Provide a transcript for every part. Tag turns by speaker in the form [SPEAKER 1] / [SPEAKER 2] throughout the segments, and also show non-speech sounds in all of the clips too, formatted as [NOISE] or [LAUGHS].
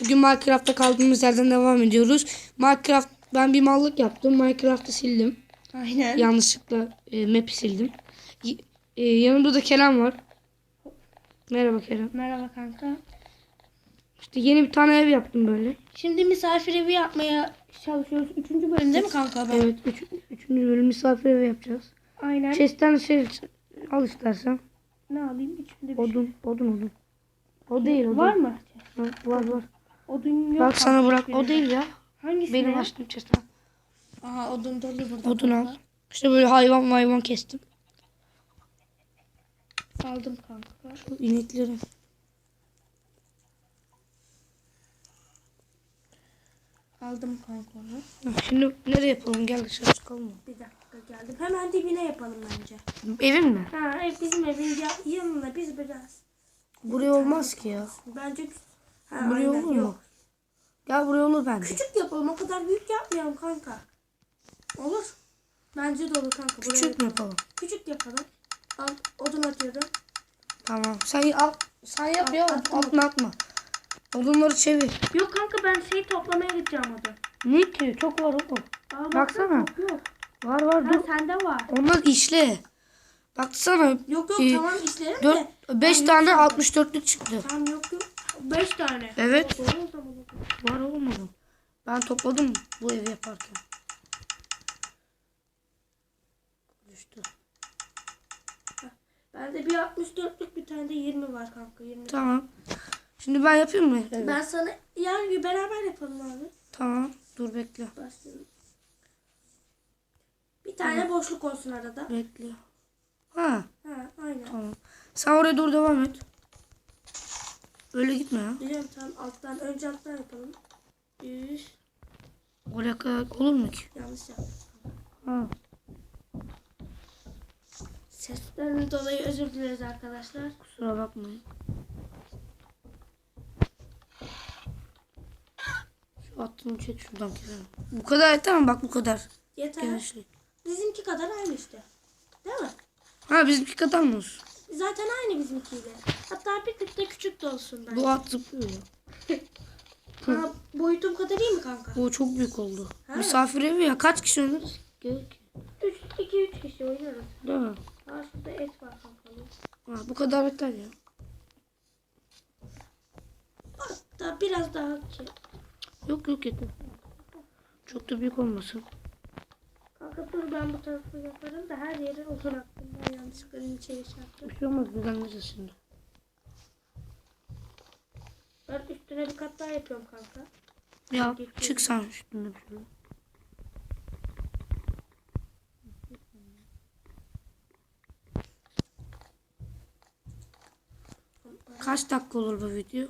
[SPEAKER 1] Bugün Minecraft'ta kaldığımız yerden devam ediyoruz. Minecraft ben bir mallık yaptım. Minecraft'ı sildim.
[SPEAKER 2] Aynen.
[SPEAKER 1] Yanlışlıkla e, map'i sildim. Y- e, yanımda da Kerem var. Merhaba Kerem.
[SPEAKER 2] Merhaba kanka.
[SPEAKER 1] İşte yeni bir tane ev yaptım böyle.
[SPEAKER 2] Şimdi misafir evi yapmaya çalışıyoruz. Üçüncü bölüm değil mi kanka? Ben?
[SPEAKER 1] Evet. Üç, üçüncü bölüm misafir evi yapacağız.
[SPEAKER 2] Aynen.
[SPEAKER 1] Chest'ten şey al istersen.
[SPEAKER 2] ne alayım? İçinde bir şey.
[SPEAKER 1] Odun, odun, odun. O değil, o
[SPEAKER 2] Var mı?
[SPEAKER 1] Ha, Var, var.
[SPEAKER 2] Odun yok.
[SPEAKER 1] Bak sana bırak. O değil ya.
[SPEAKER 2] Hangisi?
[SPEAKER 1] Benim
[SPEAKER 2] ne?
[SPEAKER 1] açtığım.
[SPEAKER 2] Aha odun dolu burada.
[SPEAKER 1] Odun al. İşte böyle hayvan hayvan kestim.
[SPEAKER 2] Aldım kanka.
[SPEAKER 1] Şu inekleri.
[SPEAKER 2] Aldım kanka onu.
[SPEAKER 1] Şimdi nereye yapalım? Gel dışarı çıkalım mı?
[SPEAKER 2] Bir dakika geldim. Hemen dibine yapalım bence.
[SPEAKER 1] Evin mi?
[SPEAKER 2] Ha ev bizim evin ya- yanına biz biraz.
[SPEAKER 1] Buraya olmaz ki ya.
[SPEAKER 2] Bence ha,
[SPEAKER 1] Buraya
[SPEAKER 2] aynen,
[SPEAKER 1] olur mu?
[SPEAKER 2] yok.
[SPEAKER 1] Gel buraya olur bence.
[SPEAKER 2] Küçük yapalım o kadar büyük yapmayalım kanka. Olur. Bence de olur kanka. Buraya
[SPEAKER 1] Küçük
[SPEAKER 2] yapalım.
[SPEAKER 1] yapalım?
[SPEAKER 2] Küçük yapalım. Al odun atıyorum.
[SPEAKER 1] Tamam. Sen al. Sen yap ya. Atma atma. Odunları çevir.
[SPEAKER 2] Yok kanka ben şey toplamaya gideceğim odun.
[SPEAKER 1] Ne ki? Çok var oğlum.
[SPEAKER 2] Aa,
[SPEAKER 1] Baksana.
[SPEAKER 2] Yok, yok.
[SPEAKER 1] Var var
[SPEAKER 2] Ha
[SPEAKER 1] dur.
[SPEAKER 2] sende var.
[SPEAKER 1] Onlar işle. Baksana.
[SPEAKER 2] Yok yok
[SPEAKER 1] Ee,
[SPEAKER 2] tamam işlerim
[SPEAKER 1] 4
[SPEAKER 2] de.
[SPEAKER 1] 5
[SPEAKER 2] Ben
[SPEAKER 1] tane
[SPEAKER 2] yok
[SPEAKER 1] 64'lük çıktı.
[SPEAKER 2] Tamam yok yok. Beş tane.
[SPEAKER 1] Evet.
[SPEAKER 2] O.
[SPEAKER 1] Var oğlum oğlum. Ben topladım bu evi yaparken. Düştü.
[SPEAKER 2] Bende bir 64'lük bir tane de 20 var kanka. 20.
[SPEAKER 1] Tamam. Şimdi ben yapayım mı? Evet.
[SPEAKER 2] Ben sana yani beraber yapalım abi.
[SPEAKER 1] Tamam. Dur bekle.
[SPEAKER 2] Başlayalım. Bir tane boşluk olsun arada.
[SPEAKER 1] Bekle. Ha,
[SPEAKER 2] Ha aynen.
[SPEAKER 1] tamam. Sen oraya doğru devam et. Öyle gitme ya.
[SPEAKER 2] Biliyorum tamam alttan önce alttan yapalım. Üf,
[SPEAKER 1] Oraya kadar olur mu ki?
[SPEAKER 2] yanlış yaptım.
[SPEAKER 1] Ha.
[SPEAKER 2] Sesten dolayı özür dileriz arkadaşlar.
[SPEAKER 1] Kusura bakmayın. Şu attığını çek şuradan Kerem. Bu kadar yeter mi? Bak bu kadar.
[SPEAKER 2] Yeter.
[SPEAKER 1] Genişlik.
[SPEAKER 2] Bizimki kadar aynı işte. Değil mi?
[SPEAKER 1] Ha bizimki kadar mı olsun?
[SPEAKER 2] Zaten aynı bizimkiyle. Hatta bir tık da küçük de olsun bence.
[SPEAKER 1] Bu at zıplıyor [LAUGHS] ya.
[SPEAKER 2] Ha, boyutum kadar iyi mi kanka?
[SPEAKER 1] Bu çok büyük oldu.
[SPEAKER 2] Ha.
[SPEAKER 1] Misafir evi ya. Kaç kişi? Gerek.
[SPEAKER 2] 3 2 3 kişi oynarız.
[SPEAKER 1] Değil mi?
[SPEAKER 2] Şurada et var kanka.
[SPEAKER 1] Ha, bu kadar yeter ya.
[SPEAKER 2] Hatta biraz daha.
[SPEAKER 1] Yok yok yeter. Çok da büyük olmasın.
[SPEAKER 2] Kanka dur ben bu tarafı yaparım da her yere uzun attım. Ben yanlışlıkla içeri şey yaptım.
[SPEAKER 1] Bir şey olmaz düzenleyeceğiz şimdi.
[SPEAKER 2] Ben üstüne bir kat daha yapıyorum kanka.
[SPEAKER 1] Ya çık sen üstünde bir şey. Kaç dakika olur bu video?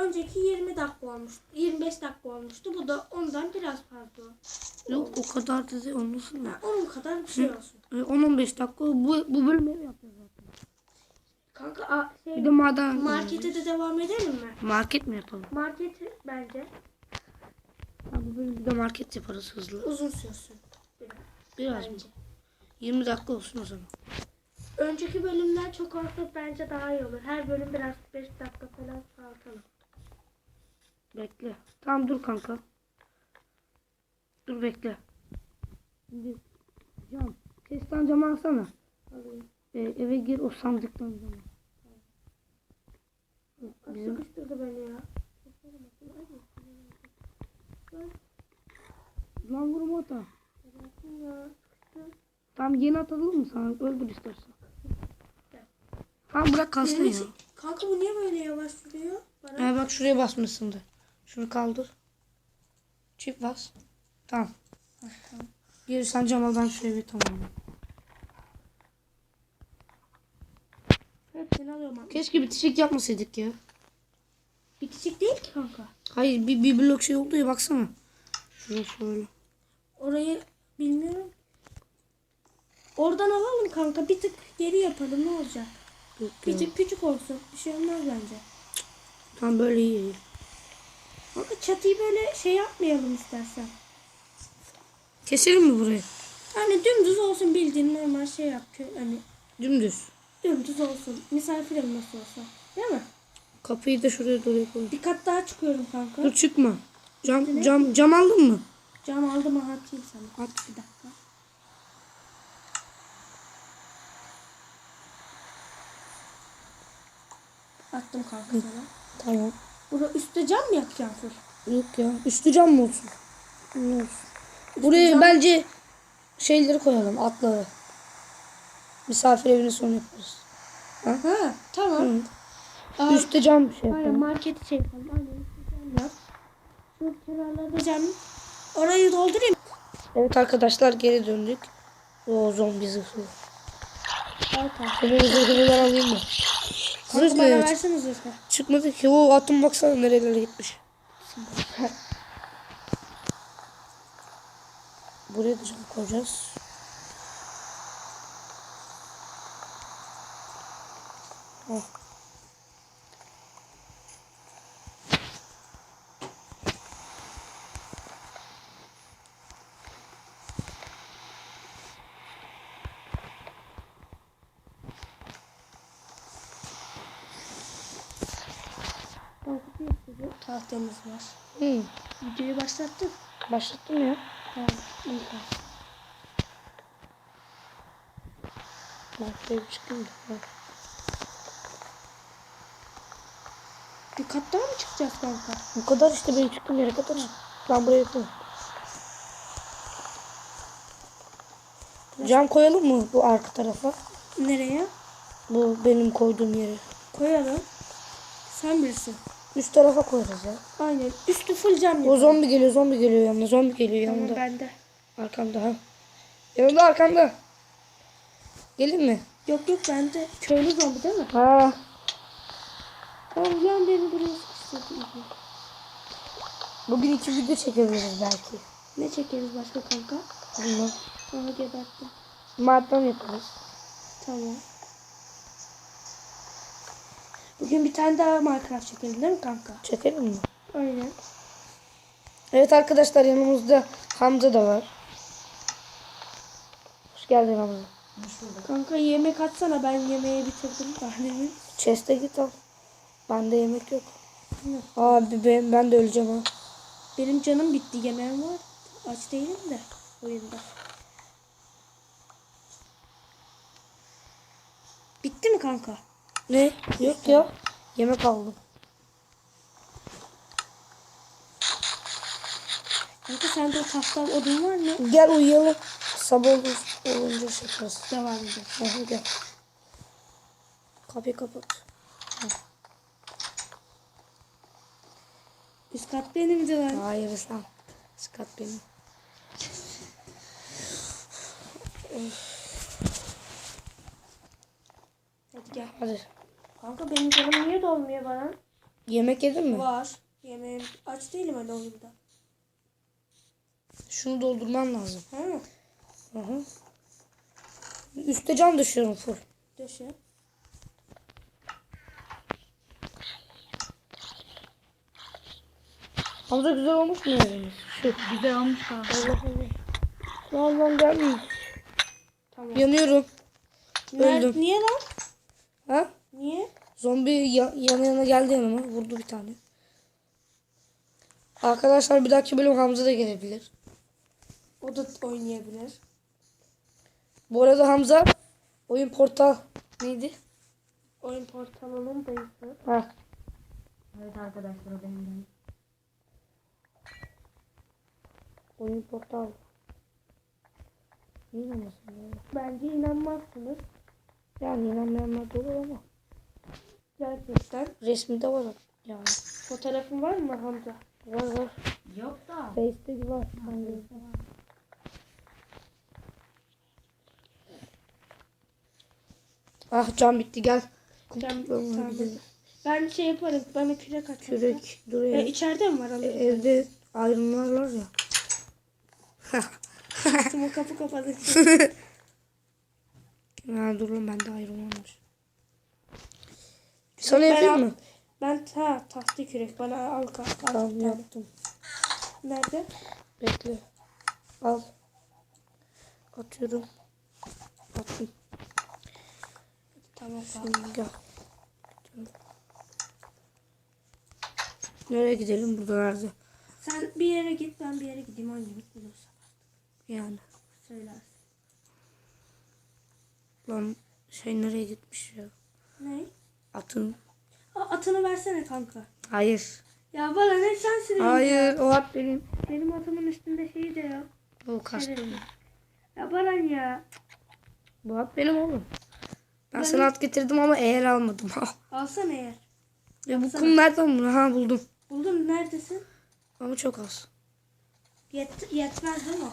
[SPEAKER 2] Önceki 20 dakika olmuştu. 25 dakika olmuştu. Bu da ondan biraz fazla.
[SPEAKER 1] Yok o kadar da değil olmasın da.
[SPEAKER 2] Onun kadar bir şey olsun.
[SPEAKER 1] E, 10-15 dakika bu, bu bölüm ev yapacağız zaten.
[SPEAKER 2] Kanka a, şey,
[SPEAKER 1] Bir de maden
[SPEAKER 2] markete de devam edelim mi?
[SPEAKER 1] Market mi yapalım?
[SPEAKER 2] Marketi bence
[SPEAKER 1] Ha, bu bölüm bir de market yaparız hızlı.
[SPEAKER 2] uzun sürsün. Biraz,
[SPEAKER 1] Biraz mı?
[SPEAKER 2] bence.
[SPEAKER 1] 20 dakika olsun o zaman.
[SPEAKER 2] Önceki bölümler çok olsa bence daha iyi olur. Her bölüm biraz 5 dakika falan kalkalım.
[SPEAKER 1] Bekle. Tamam dur kanka. Dur bekle. Şimdi cam. Kesten cam alsana.
[SPEAKER 2] Alayım.
[SPEAKER 1] E, eve gir o sandıktan cam. Bizim
[SPEAKER 2] Sıkıştırdı beni ya.
[SPEAKER 1] lan vurma ata. Tamam yeni atalım mı sana? Öldür istersen. Tamam bırak kalsın ya.
[SPEAKER 2] Kanka bu niye böyle yavaş duruyor? Bana.
[SPEAKER 1] Ha, bak şuraya basmışsındır. Şunu kaldır. Çift bas. Tamam. Geri sen cam al ben şuraya bir tamam.
[SPEAKER 2] Hepsini alıyorum abi.
[SPEAKER 1] Keşke bitişik yapmasaydık ya.
[SPEAKER 2] Bitişik değil ki kanka.
[SPEAKER 1] Hayır bir, bir blok şey oldu ya baksana. Şuraya şöyle.
[SPEAKER 2] Orayı bilmiyorum. Oradan alalım kanka. Bir tık geri yapalım ne olacak?
[SPEAKER 1] Yok
[SPEAKER 2] Bir tık küçük olsun. Bir şey olmaz bence.
[SPEAKER 1] Tamam böyle iyi.
[SPEAKER 2] Kanka çatıyı böyle şey yapmayalım istersen.
[SPEAKER 1] Keselim mi burayı?
[SPEAKER 2] Hani dümdüz olsun bildiğin normal şey yap. Hani
[SPEAKER 1] Dümdüz.
[SPEAKER 2] dümdüz olsun. Misafir nasıl olsa. Değil mi?
[SPEAKER 1] Kapıyı da şuraya doğru koy.
[SPEAKER 2] Bir kat daha çıkıyorum kanka.
[SPEAKER 1] Dur çıkma. Cam, cam, cam aldın mı?
[SPEAKER 2] Cam aldım ha atayım sana.
[SPEAKER 1] At.
[SPEAKER 2] Bir dakika. Attım kanka sana.
[SPEAKER 1] Tamam.
[SPEAKER 2] Burada üstte cam mı yapacaksın full?
[SPEAKER 1] Yok ya. Üstü cam mı olsun? Ne olsun? Buraya
[SPEAKER 2] cam-
[SPEAKER 1] bence şeyleri koyalım. Atları. Misafir evini sonra yaparız.
[SPEAKER 2] Ha tamam.
[SPEAKER 1] Hı.
[SPEAKER 2] Aa,
[SPEAKER 1] Üstte cam bir şey
[SPEAKER 2] Aynen
[SPEAKER 1] yapalım.
[SPEAKER 2] marketi şey yapalım. Aynen cam yap. Şu kenarlarda cam. Orayı doldurayım.
[SPEAKER 1] Evet arkadaşlar geri döndük. O zombi zırhı.
[SPEAKER 2] Al kanka.
[SPEAKER 1] Senin zırhını ben alayım mı?
[SPEAKER 2] Kanka
[SPEAKER 1] Zırh
[SPEAKER 2] bana
[SPEAKER 1] ne?
[SPEAKER 2] versene zırhı.
[SPEAKER 1] Çıkmadı ki. O atım baksana nerelere gitmiş. [LAUGHS] Buraya da cam koyacağız. Heh.
[SPEAKER 2] Kanka bir sürü tahtamız var.
[SPEAKER 1] Hı.
[SPEAKER 2] Videoyu başlattık.
[SPEAKER 1] Başlattım ya.
[SPEAKER 2] Tamam. iyi
[SPEAKER 1] şuraya bir çıkayım da.
[SPEAKER 2] Bir kat daha mı çıkacağız kanka?
[SPEAKER 1] Bu kadar işte benim çıktığım yere kadar. Ben buraya koyayım. Cam koyalım mı bu arka tarafa?
[SPEAKER 2] Nereye?
[SPEAKER 1] Bu benim koyduğum yere.
[SPEAKER 2] Koyalım. Sen bilirsin.
[SPEAKER 1] Üst tarafa koyarız ya.
[SPEAKER 2] Aynen. Üstü full cam
[SPEAKER 1] O zombi geliyor, zombi geliyor yanına, zombi geliyor
[SPEAKER 2] Tamam
[SPEAKER 1] yanında.
[SPEAKER 2] bende.
[SPEAKER 1] Arkamda ha. Yanında arkamda. Gelin mi?
[SPEAKER 2] Yok yok bende. Köylü zombi değil mi?
[SPEAKER 1] Ha.
[SPEAKER 2] Tamam yan beni buraya sıkıştırdı.
[SPEAKER 1] Bugün iki video çekebiliriz belki.
[SPEAKER 2] Ne çekeriz başka kanka?
[SPEAKER 1] Bilmem.
[SPEAKER 2] Onu geberttim.
[SPEAKER 1] Madden yaparız.
[SPEAKER 2] Tamam. Bugün bir tane daha Minecraft çekelim değil mi kanka?
[SPEAKER 1] Çekelim mi?
[SPEAKER 2] Aynen.
[SPEAKER 1] Evet arkadaşlar yanımızda Hamza da var. Hoş geldin Hamza.
[SPEAKER 2] Kanka yemek atsana ben yemeği bitirdim tahlimi.
[SPEAKER 1] Chest'e git al. Bende yemek yok.
[SPEAKER 2] Yok.
[SPEAKER 1] Abi ben, ben de öleceğim ha.
[SPEAKER 2] Benim canım bitti yemeğim var. Aç değilim de oyunda. Bitti mi kanka?
[SPEAKER 1] Ne? Yok ya. Yemek aldım.
[SPEAKER 2] Kanka sende tahta odun var mı?
[SPEAKER 1] Gel uyuyalım. Sabah olunca şey yaparız.
[SPEAKER 2] Devam edelim.
[SPEAKER 1] Gel. Kapıyı kapat.
[SPEAKER 2] Üst kat benimdi lan.
[SPEAKER 1] Hayır İslam. Skat benim.
[SPEAKER 2] Hadi gel.
[SPEAKER 1] Hadi.
[SPEAKER 2] Kanka benim canım niye dolmuyor bana?
[SPEAKER 1] Yemek yedin mi?
[SPEAKER 2] Var. Yemeğim aç değilim öyle oyunda.
[SPEAKER 1] Şunu doldurman lazım.
[SPEAKER 2] Ha?
[SPEAKER 1] Hı hı. Üste cam düşüyorum full.
[SPEAKER 2] Döşe.
[SPEAKER 1] Hamza güzel olmuş mu yerimiz? Şu.
[SPEAKER 2] Güzel olmuş kanka.
[SPEAKER 1] Allah Allah. Lan lan gelmeyin.
[SPEAKER 2] Tamam.
[SPEAKER 1] Yanıyorum. Öldüm.
[SPEAKER 2] Niye lan?
[SPEAKER 1] Ha?
[SPEAKER 2] Niye?
[SPEAKER 1] Zombi ya- yana yana geldi yanıma. Vurdu bir tane. Arkadaşlar bir dahaki bölüm Hamza da gelebilir.
[SPEAKER 2] O da oynayabilir.
[SPEAKER 1] Bu arada Hamza oyun portal neydi?
[SPEAKER 2] Oyun portalının dayısı.
[SPEAKER 1] Ha.
[SPEAKER 2] Evet arkadaşlar o benim
[SPEAKER 1] Oyun portal. İnanmasın?
[SPEAKER 2] Bence inanmazsınız.
[SPEAKER 1] Yani inanmayanlar da olur ama.
[SPEAKER 2] Gerçekten.
[SPEAKER 1] Resmi de var yani.
[SPEAKER 2] Fotoğrafın var mı Hamza?
[SPEAKER 1] Var var.
[SPEAKER 2] Yok da.
[SPEAKER 1] Face'de var. Hangi? Ah cam bitti gel.
[SPEAKER 2] Tamam.
[SPEAKER 1] gidelim.
[SPEAKER 2] Ben şey yaparım. Bana kürek at.
[SPEAKER 1] Kürek
[SPEAKER 2] E,
[SPEAKER 1] duruyor.
[SPEAKER 2] içeride mi var
[SPEAKER 1] E, evde ayrımlar var ya.
[SPEAKER 2] o kapı kapalı.
[SPEAKER 1] ha dur lan bende ayrım olmuş. Sana
[SPEAKER 2] Ben
[SPEAKER 1] yapayım mı?
[SPEAKER 2] Ben ha tahta kürek. Bana al. Al,
[SPEAKER 1] Tamam yaptım.
[SPEAKER 2] Nerede?
[SPEAKER 1] Bekle. Al. Atıyorum. Attım.
[SPEAKER 2] Tamam.
[SPEAKER 1] Şimdi gel. Nereye gidelim? Burada nerede?
[SPEAKER 2] Sen bir yere git ben bir yere gideyim hangimiz bulursa.
[SPEAKER 1] Yani.
[SPEAKER 2] Söylersin.
[SPEAKER 1] Lan şey nereye gitmiş ya?
[SPEAKER 2] Ne?
[SPEAKER 1] Atın.
[SPEAKER 2] Atını versene kanka.
[SPEAKER 1] Hayır.
[SPEAKER 2] Ya bana ne sensin?
[SPEAKER 1] Hayır o at benim.
[SPEAKER 2] Benim atımın üstünde şeyi de yok.
[SPEAKER 1] O kastım.
[SPEAKER 2] Şerefim. Ya Baran ya.
[SPEAKER 1] Bu at benim oğlum. Ben
[SPEAKER 2] Ben-
[SPEAKER 1] sana at getirdim ama eğer almadım. [LAUGHS]
[SPEAKER 2] Alsana eğer.
[SPEAKER 1] ya bu kum nereden bunu? Ha buldum.
[SPEAKER 2] Buldun neredesin?
[SPEAKER 1] Ama çok az.
[SPEAKER 2] Yet, yetmez değil mi?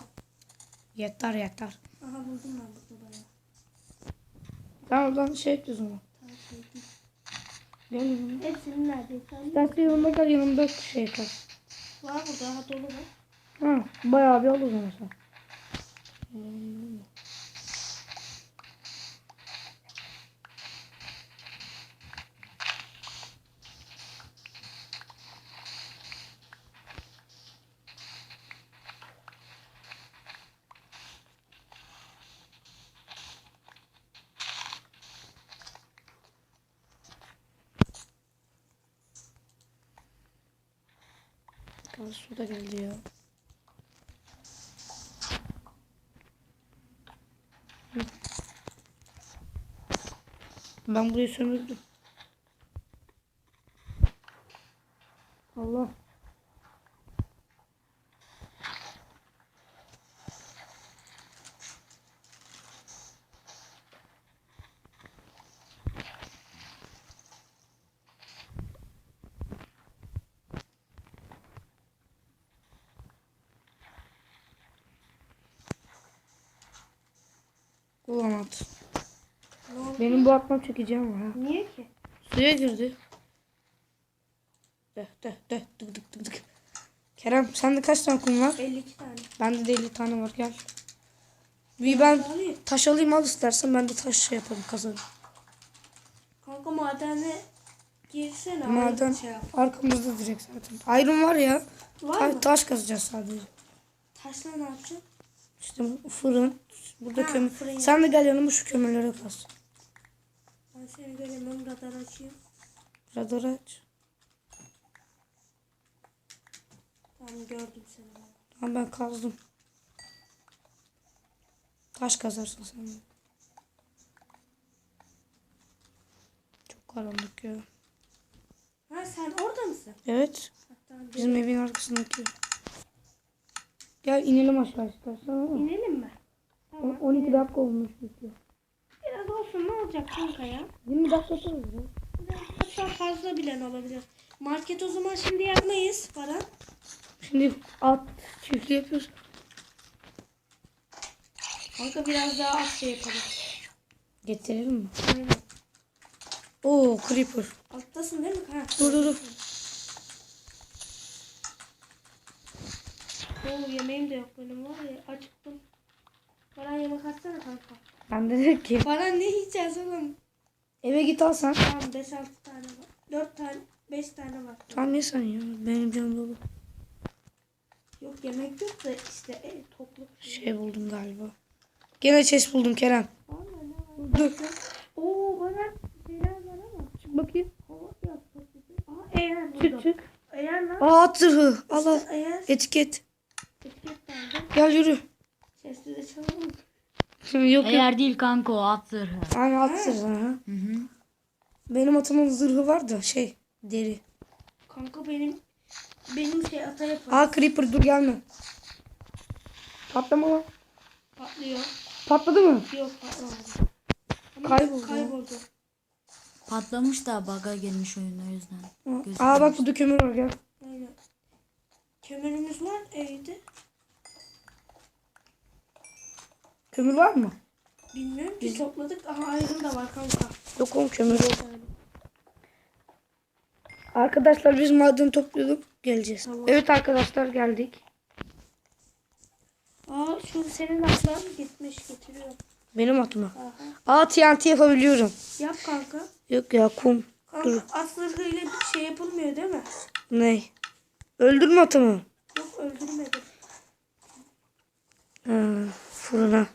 [SPEAKER 1] Yeter yeter.
[SPEAKER 2] Aha buldum ben burada bayağı.
[SPEAKER 1] Tamam oradan şey
[SPEAKER 2] sevdim.
[SPEAKER 1] Gel yanıma.
[SPEAKER 2] Hepsinin neredeyse.
[SPEAKER 1] Yanımda gel yanımda şey kal.
[SPEAKER 2] Var burada aha dolu var.
[SPEAKER 1] Ha bayağı bir olur o sen. Su da geldi. Ben burayı sömürdüm. Allah. Ulan at.
[SPEAKER 2] Ne
[SPEAKER 1] bu atmam çekeceğim var ha.
[SPEAKER 2] Niye ki?
[SPEAKER 1] Suya girdi. De de de dık dık dık dık. Kerem sende kaç tane kum var?
[SPEAKER 2] 52 tane.
[SPEAKER 1] Bende de 50 tane var gel. Bir ben taş alayım al istersen ben de taş şey yaparım kazarım.
[SPEAKER 2] Kanka madene girsene.
[SPEAKER 1] Maden
[SPEAKER 2] Şey yap.
[SPEAKER 1] arkamızda direkt zaten. Iron var ya.
[SPEAKER 2] Var
[SPEAKER 1] ta-
[SPEAKER 2] mı?
[SPEAKER 1] taş kazacağız sadece.
[SPEAKER 2] Taşla ne yapacaksın?
[SPEAKER 1] İşte fırın. Burada
[SPEAKER 2] Ha,
[SPEAKER 1] kömür.
[SPEAKER 2] fırın.
[SPEAKER 1] Sen de gel yanıma şu kömürlere kaz.
[SPEAKER 2] Ben seni göremiyorum radar açayım.
[SPEAKER 1] Radar aç.
[SPEAKER 2] Tamam gördüm seni.
[SPEAKER 1] Tamam ben kazdım. Taş kazarsın sen. Çok karanlık ya.
[SPEAKER 2] Ha sen orada mısın?
[SPEAKER 1] Evet.
[SPEAKER 2] Hatta
[SPEAKER 1] Bizim evin arkasındaki. Gel inelim aşağı istersen
[SPEAKER 2] inelim mi? Tamam.
[SPEAKER 1] 12 dakika olmuş bitiyor.
[SPEAKER 2] Biraz olsun ne olacak kanka ya?
[SPEAKER 1] 20 dakika ya.
[SPEAKER 2] Hatta fazla bilen olabilir. Market o zaman şimdi yapmayız para.
[SPEAKER 1] Şimdi at çiftliği yapıyoruz.
[SPEAKER 2] Kanka biraz daha az şey yapalım.
[SPEAKER 1] Getirelim mi?
[SPEAKER 2] Aynen.
[SPEAKER 1] Oo creeper.
[SPEAKER 2] Alttasın değil mi? Ha.
[SPEAKER 1] Dur dur dur.
[SPEAKER 2] Oo yemeğim de yok benim var ya acıktım. Bana yemek atsana kanka.
[SPEAKER 1] Ben de dedim ki
[SPEAKER 2] Bana ne yiyeceğiz oğlum?
[SPEAKER 1] eve git al sen.
[SPEAKER 2] Tamam 5-6 tane var. 4 tane 5 tane var.
[SPEAKER 1] Ye sen ya. Benim canım dolu.
[SPEAKER 2] Yok yemek yok da işte e, tokluk.
[SPEAKER 1] Şey buldum galiba. Gene chest buldum Kerem.
[SPEAKER 2] Vallahi ne var?
[SPEAKER 1] Dur.
[SPEAKER 2] Oo bana şeyler var ama.
[SPEAKER 1] Çık bakayım.
[SPEAKER 2] Hava gibi. Aa eğer
[SPEAKER 1] Çık
[SPEAKER 2] buldum.
[SPEAKER 1] çık.
[SPEAKER 2] Eğer lan.
[SPEAKER 1] Aa at zırhı. Al al.
[SPEAKER 2] Eğer
[SPEAKER 1] Etiket.
[SPEAKER 2] etiket verdim.
[SPEAKER 1] Gel yürü.
[SPEAKER 2] Sesli de çalalım.
[SPEAKER 1] Yok yok.
[SPEAKER 3] Eğer değil kanka o at zırhı.
[SPEAKER 1] Aynen at zırhı.
[SPEAKER 3] Hı hı.
[SPEAKER 1] Benim atımın zırhı var da şey deri.
[SPEAKER 2] Kanka benim benim şey ata yapar.
[SPEAKER 1] Aa creeper dur gelme. Patlama lan.
[SPEAKER 2] Patlıyor.
[SPEAKER 1] Patladı mı?
[SPEAKER 2] Yok patlamadı. Ama
[SPEAKER 1] Kayboldu.
[SPEAKER 2] Kayboldu.
[SPEAKER 3] Patlamış da bug'a girmiş oyun o yüzden.
[SPEAKER 1] Aa bak burada kömür var gel.
[SPEAKER 2] Aynen. Kömürümüz var evde.
[SPEAKER 1] Kömür var mı?
[SPEAKER 2] Bilmiyorum ki topladık. Aha ayrım da var kanka.
[SPEAKER 1] Yok oğlum kömür yok. Arkadaşlar biz maden topluyorduk. Geleceğiz.
[SPEAKER 2] Tamam.
[SPEAKER 1] Evet arkadaşlar geldik.
[SPEAKER 2] Aa şu senin atlar gitmiş getiriyor.
[SPEAKER 1] Benim atıma.
[SPEAKER 2] Aha.
[SPEAKER 1] Aa TNT yapabiliyorum.
[SPEAKER 2] Yap kanka.
[SPEAKER 1] Yok ya kum.
[SPEAKER 2] Kanka
[SPEAKER 1] Dur.
[SPEAKER 2] at zırhıyla bir şey yapılmıyor değil mi?
[SPEAKER 1] Ne? Öldürme atımı.
[SPEAKER 2] Yok öldürmedim.
[SPEAKER 1] Ha, fırına.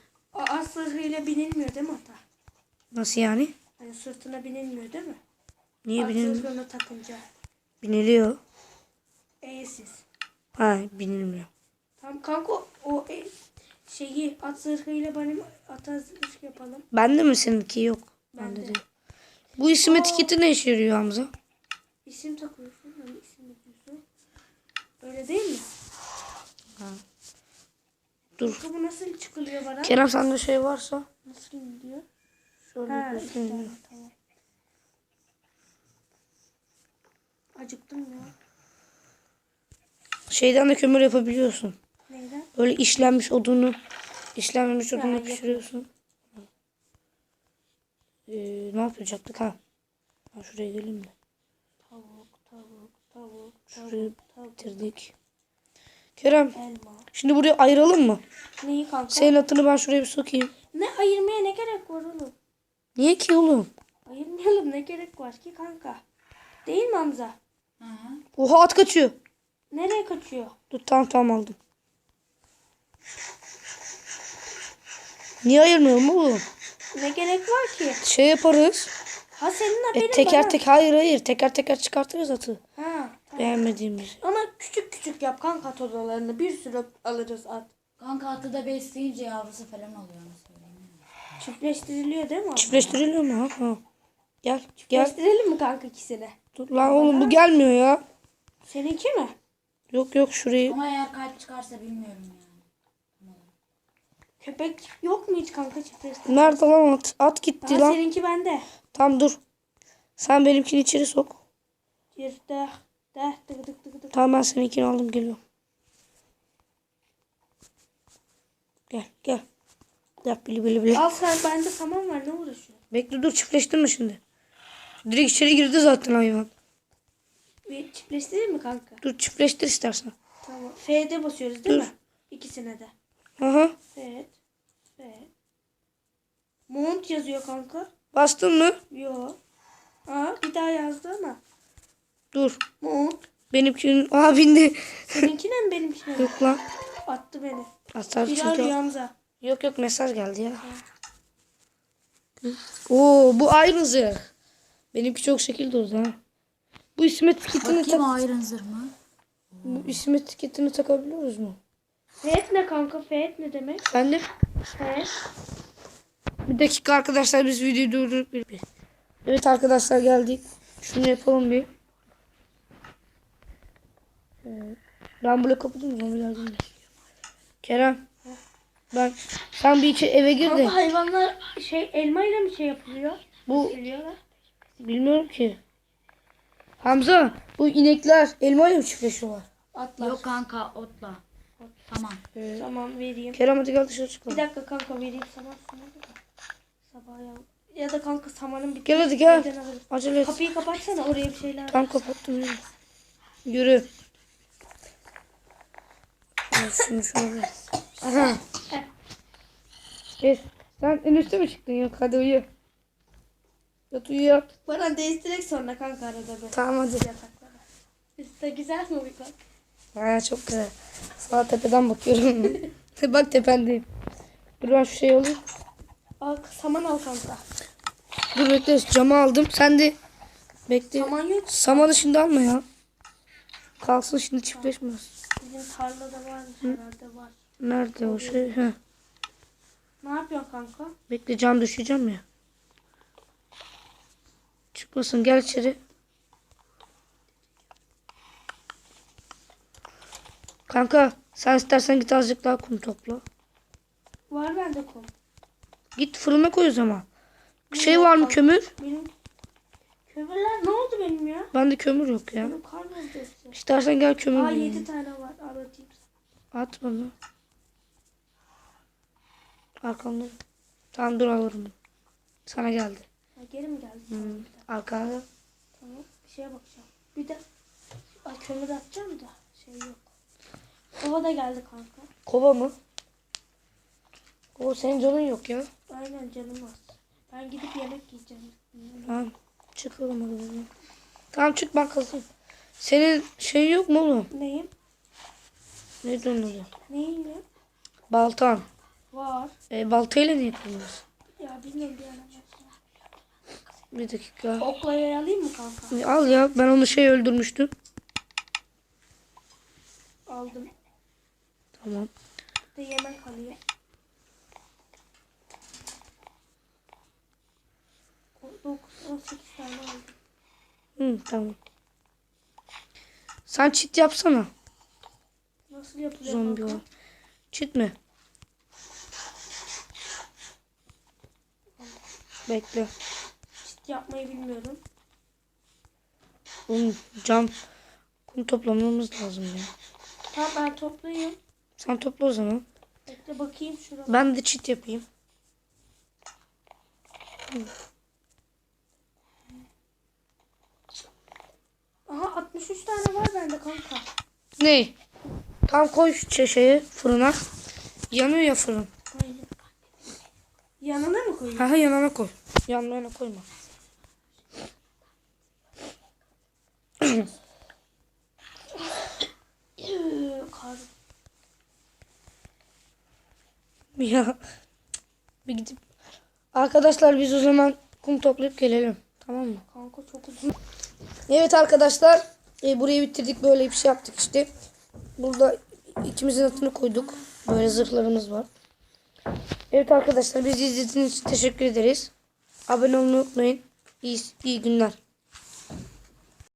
[SPEAKER 2] Zırhıyla binilmiyor değil mi ata?
[SPEAKER 1] Nasıl yani?
[SPEAKER 2] Hani sırtına binilmiyor değil mi?
[SPEAKER 1] Niye
[SPEAKER 2] at
[SPEAKER 1] binin?
[SPEAKER 2] zırhını takınca.
[SPEAKER 1] Biniliyor.
[SPEAKER 2] Dengesiz.
[SPEAKER 1] Ha bilmiyorum.
[SPEAKER 2] Tamam kanka o, o e, şeyi at zırhıyla benim at zırh yapalım.
[SPEAKER 1] Bende mi seninki yok?
[SPEAKER 2] Bende.
[SPEAKER 1] değil. Bu isim etiketi ne işe yarıyor Hamza?
[SPEAKER 2] İsim takıyorsun. Hani isim yapıyorsun. Öyle değil mi?
[SPEAKER 1] Dur.
[SPEAKER 2] Bu nasıl çıkılıyor bana?
[SPEAKER 1] Kerem sende şey varsa.
[SPEAKER 2] Nasıl gidiyor?
[SPEAKER 1] Şöyle
[SPEAKER 2] Ha,
[SPEAKER 1] şey.
[SPEAKER 2] tamam. Acıktım ya.
[SPEAKER 1] Şeyden de kömür yapabiliyorsun.
[SPEAKER 2] Neyden?
[SPEAKER 1] Böyle işlenmiş odunu, işlenmemiş odunu
[SPEAKER 2] yapıyorum.
[SPEAKER 1] pişiriyorsun. Ee, ne yapacaktık ha? Ben şuraya geleyim de.
[SPEAKER 2] Tavuk, tavuk, tavuk,
[SPEAKER 1] Şurayı
[SPEAKER 2] tavuk,
[SPEAKER 1] bitirdik. Kerem,
[SPEAKER 2] elma.
[SPEAKER 1] şimdi buraya ayıralım mı?
[SPEAKER 2] Neyi kanka?
[SPEAKER 1] Senin atını ben şuraya bir sokayım.
[SPEAKER 2] Ne ayırmaya ne gerek var oğlum?
[SPEAKER 1] Niye ki oğlum?
[SPEAKER 2] Ayırmayalım ne gerek var ki kanka? Değil mi Hamza?
[SPEAKER 3] Hı hı.
[SPEAKER 1] Oha at kaçıyor.
[SPEAKER 2] Nereye kaçıyor?
[SPEAKER 1] Dur tamam tamam aldım. Niye ayırmayalım oğlum?
[SPEAKER 2] Ne gerek var ki?
[SPEAKER 1] Şey yaparız.
[SPEAKER 2] Ha senin
[SPEAKER 1] E,
[SPEAKER 2] haberin
[SPEAKER 1] teker
[SPEAKER 2] bana.
[SPEAKER 1] tek hayır hayır teker teker çıkartırız atı.
[SPEAKER 2] Ha, tamam.
[SPEAKER 1] Beğenmediğimiz.
[SPEAKER 2] Küçük yap kanka tozalarını. Bir sürü alırız at.
[SPEAKER 3] Kanka atı da besleyince yavrusu falan oluyor.
[SPEAKER 2] Çiftleştiriliyor değil mi?
[SPEAKER 1] Çiftleştiriliyor mu? Ha? Gel gel.
[SPEAKER 2] Çiftleştirelim mi kanka ikisini?
[SPEAKER 1] Dur lan oğlum bu gelmiyor ya.
[SPEAKER 2] Seninki mi?
[SPEAKER 1] Yok yok şurayı.
[SPEAKER 3] Ama eğer kalp çıkarsa bilmiyorum yani.
[SPEAKER 2] Köpek yok mu hiç kanka çiftleştirme?
[SPEAKER 1] Nerede lan at? At gitti
[SPEAKER 2] Ha
[SPEAKER 1] lan.
[SPEAKER 2] seninki bende.
[SPEAKER 1] Tamam dur. Sen benimkini içeri sok.
[SPEAKER 2] Bir de tık tık tık tık.
[SPEAKER 1] Tamam ben seninkini aldım geliyorum. Gel gel. Gel bili bili bili.
[SPEAKER 2] Al sen bende tamam var ne uğraşıyorsun?
[SPEAKER 1] Bekle dur çiftleştirme şimdi. Direkt içeri girdi zaten hayvan.
[SPEAKER 2] Bir çiftleştireyim mi kanka?
[SPEAKER 1] Dur çiftleştir istersen.
[SPEAKER 2] Tamam. F'de basıyoruz değil
[SPEAKER 1] Dur.
[SPEAKER 2] mi? İkisine de.
[SPEAKER 1] Aha.
[SPEAKER 2] Evet. Evet. Mont yazıyor kanka.
[SPEAKER 1] Bastın mı?
[SPEAKER 2] Yo. Aa bir daha yazdı ama.
[SPEAKER 1] Dur.
[SPEAKER 2] Mont.
[SPEAKER 1] Benimkinin... Aa bindi.
[SPEAKER 2] Seninkine mi benimkine mi?
[SPEAKER 1] yok lan.
[SPEAKER 2] Attı beni.
[SPEAKER 1] Atar
[SPEAKER 2] Bir
[SPEAKER 1] çünkü.
[SPEAKER 2] Hamza.
[SPEAKER 1] Yok yok mesaj geldi ya. Oo bu aynı zırh. Benimki çok şekil durdu ha. Bu isim etiketini,
[SPEAKER 3] Bakayım
[SPEAKER 1] tak
[SPEAKER 3] Iron Zırh mı?
[SPEAKER 1] bu isim etiketini takabiliyoruz mu?
[SPEAKER 2] Fet ne kanka? Fet ne demek?
[SPEAKER 1] Ben de bir dakika arkadaşlar biz videoyu durdurup bir- Evet arkadaşlar geldik. Şunu yapalım bir. Evet. Ben böyle kapadım değil mi? Kerem. Ben sen bir içi eve gir de.
[SPEAKER 2] Kanka hayvanlar şey elmayla mı şey yapılıyor?
[SPEAKER 1] Bu bilmiyorum ki. Hamza bu inekler elmayla mı çiftleşiyorlar?
[SPEAKER 2] Atlar.
[SPEAKER 3] Yok kanka otla. Tamam.
[SPEAKER 2] Tamam vereyim.
[SPEAKER 1] Kerem hadi gel dışarı çıkalım.
[SPEAKER 2] Bir dakika kanka vereyim sana. şunu da. Sabah ya. Ya da kanka samanın bir
[SPEAKER 1] Gel hadi gel. Acele et.
[SPEAKER 2] Kapıyı kapatsana oraya bir şeyler.
[SPEAKER 1] Tam kapattım yürü. Yürü. Şunu şöyle. Aha. Evet. Sen en üstte mi çıktın? Yok hadi uyu. Yat uyu yat.
[SPEAKER 2] Bana değiştirek sonra kanka arada bir.
[SPEAKER 1] Tamam hadi.
[SPEAKER 2] Yataklara. Üstte güzel mi bak?
[SPEAKER 1] Ha çok güzel. Sağ tepeden bakıyorum. [LAUGHS] Bak tependeyim. Dur ben şu şeyi alayım.
[SPEAKER 2] Al saman al kanka.
[SPEAKER 1] Dur bekle camı aldım. Sen de bekle.
[SPEAKER 2] Saman yok.
[SPEAKER 1] Samanı şimdi alma ya. Kalsın şimdi çiftleşmez.
[SPEAKER 2] Bizim tarlada varmış herhalde var.
[SPEAKER 1] Nerede o şey? Heh.
[SPEAKER 2] Ne yapıyorsun kanka?
[SPEAKER 1] Bekle cam düşeceğim ya. Çıkmasın gel içeri. Kanka sen istersen git azıcık daha kum topla.
[SPEAKER 2] Var bende kum.
[SPEAKER 1] Git fırına koy o zaman. Şey var mı kömür?
[SPEAKER 2] Benim kömürler ne oldu benim ya?
[SPEAKER 1] Bende kömür yok ya.
[SPEAKER 2] Benim karnım hepsi.
[SPEAKER 1] İstersen gel kömür.
[SPEAKER 2] Aa
[SPEAKER 1] bulayım.
[SPEAKER 2] 7 tane var. Al atayım.
[SPEAKER 1] At bana. Arkamda. Tamam dur alırım. Sana geldi.
[SPEAKER 2] Ha, geri mi geldi? Dakika.
[SPEAKER 1] Arkada.
[SPEAKER 2] Tamam. Bir şeye bakacağım. Bir de Ay, kömür atacağım da şey yok. Kova da geldi kanka.
[SPEAKER 1] Kova mı? O senin canın yok ya.
[SPEAKER 2] Aynen canım az. Ben gidip yemek yiyeceğim.
[SPEAKER 1] Tamam. Çıkalım hadi. buradan. Tamam çık ben kazayım. Senin şey yok mu oğlum?
[SPEAKER 2] Neyim?
[SPEAKER 1] Ne dönüyor?
[SPEAKER 2] Neyim ya?
[SPEAKER 1] Baltan.
[SPEAKER 2] Var.
[SPEAKER 1] E, baltayla ne yapıyorsunuz?
[SPEAKER 2] Ya bilmiyorum bir bakacağım.
[SPEAKER 1] Bir dakika.
[SPEAKER 2] Oklayı alayım mı kanka?
[SPEAKER 1] Al ya ben onu şey öldürmüştüm.
[SPEAKER 2] Aldım.
[SPEAKER 1] Tamam.
[SPEAKER 2] Bir yemek alayım. O- dokuz, on sekiz tane aldım.
[SPEAKER 1] Hı, tamam. Sen çit yapsana.
[SPEAKER 2] Nasıl yapılıyor
[SPEAKER 1] Zombi
[SPEAKER 2] kanka?
[SPEAKER 1] o. Çit mi? Bekle.
[SPEAKER 2] Çit yapmayı bilmiyorum.
[SPEAKER 1] Oğlum cam kum toplamamız lazım ya.
[SPEAKER 2] Tamam ben toplayayım.
[SPEAKER 1] Sen topla o zaman.
[SPEAKER 2] Bekle bakayım şuraya.
[SPEAKER 1] Ben de çit yapayım.
[SPEAKER 2] Aha 63 tane var bende kanka.
[SPEAKER 1] Ne? Tam koy şu şeyi fırına. Yanıyor ya fırın.
[SPEAKER 2] Yanına mı koyayım?
[SPEAKER 1] Ha yanına koy. Yanlarına koyma. [COUGHS] Ya bir gidip Arkadaşlar biz o zaman kum toplayıp gelelim. Tamam mı?
[SPEAKER 2] Kanka çok uzun.
[SPEAKER 1] Evet arkadaşlar. E, burayı bitirdik. Böyle bir şey yaptık işte. Burada ikimizin atını koyduk. Böyle zırhlarımız var. Evet arkadaşlar bizi izlediğiniz için teşekkür ederiz. Abone olmayı unutmayın. İyi, iyi günler.